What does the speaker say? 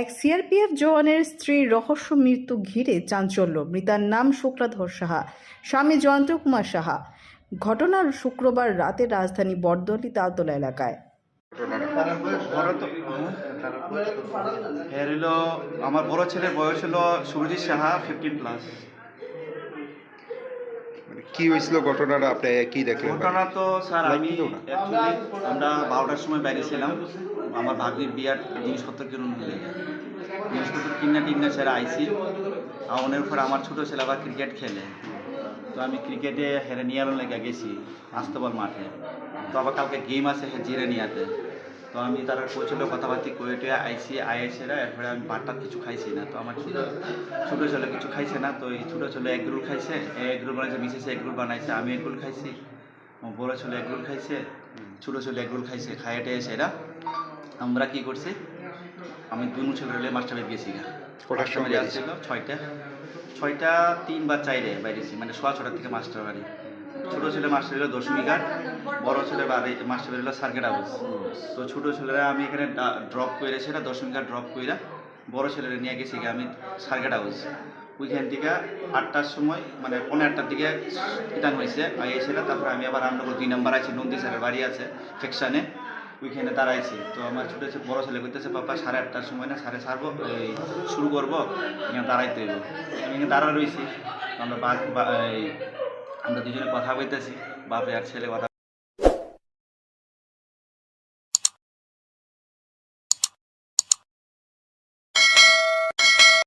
এক সিআরপিএফ জওয়ানের স্ত্রীর রহস্য মৃত্যু ঘিরে চাঞ্চল্য। মৃতার নাম শুক্লাধর সাহা স্বামী জয়ন্ত কুমার সাহা। ঘটনার শুক্রবার রাতে রাজধানী বরদলি তালতলা এলাকায়। এর হলো আমার বড় ছেলের বয়স হলো সুরজিৎ সাহা ফিফটিন প্লাস মানে কি হয়েছিল ঘটনাটা? আপনি কি দেখলেন? ঘটনা তো স্যার আমি আমরা বারোটার সময় বাইরে ছিলাম। আমার ভাগ্নির বিয়ার জিনিসপত্র কিনুন জিনিসপত্র কিনা টিন্না সেরা আইসি আউনের পরে আমার ছোটো ছেলে আবার ক্রিকেট খেলে। তো আমি ক্রিকেটে হেরে নিয়ে লেগে গেছি আস্তবল মাঠে। তো আবার কালকে গেম আছে জিরে নিয়াতে তো আমি তারা কোচের কথাবার্তি কয়েটে আইসি আইএসেরা এরপরে আমি ভাতটা কিছু খাইছি না। তো আমার ছোটো ছোটো ছেলে কিছু খাইছে না। তো এই ছোটো ছেলে এগ রোল খাইছে। এগ রোল বানাইছে, মিসেস এগ রোল বানাইছে, আমি এগ রোল খাইছি। বড় ছেলে এগ রোল খাইছে, ছোটো ছেলে এগ রোল খাইছে খাইটে এসে এরা আমরা কি করছি? আমি দুনু ছেলে রেলে মাস্টার গেছি কটার সময় মাস্টার ছিল ছয়টা। ছয়টা তিন বা চাইরে বাইরেছি মানে সোয়া ছটার থেকে মাস্টার বাড়ি। ছোটো ছেলে মাস্টার এলো দশমী ঘাট বড় ছেলে বাড়ি মাস্টার হলো সার্কেট হাউস। তো ছোটো ছেলেরা আমি এখানে ড্রপ করে সেটা দশমী ঘাট ড্রপ কইরা বড় ছেলেরা নিয়ে গেছি আমি সার্কেট হাউস। ওইখান থেকে আটটার সময় মানে পনেরো আটটার দিকে ইটান হয়েছে এই তারপরে আমি আবার রামনগর দুই নম্বর আছি নন্দী স্যারের বাড়ি আছে সেকশানে ওইখানে দাঁড়াইছি। তো আমার ছোটো বড় ছেলে করতেছে পাপা, সাড়ে আটটার সময় না, সাড়ে সারবো এই শুরু করব, এখানে দাঁড়াইতে হইব। আমি এখানে দাঁড়া রয়েছি আমরা আমরা দুজনে কথা বলতেছি বাপে আর ছেলে কথা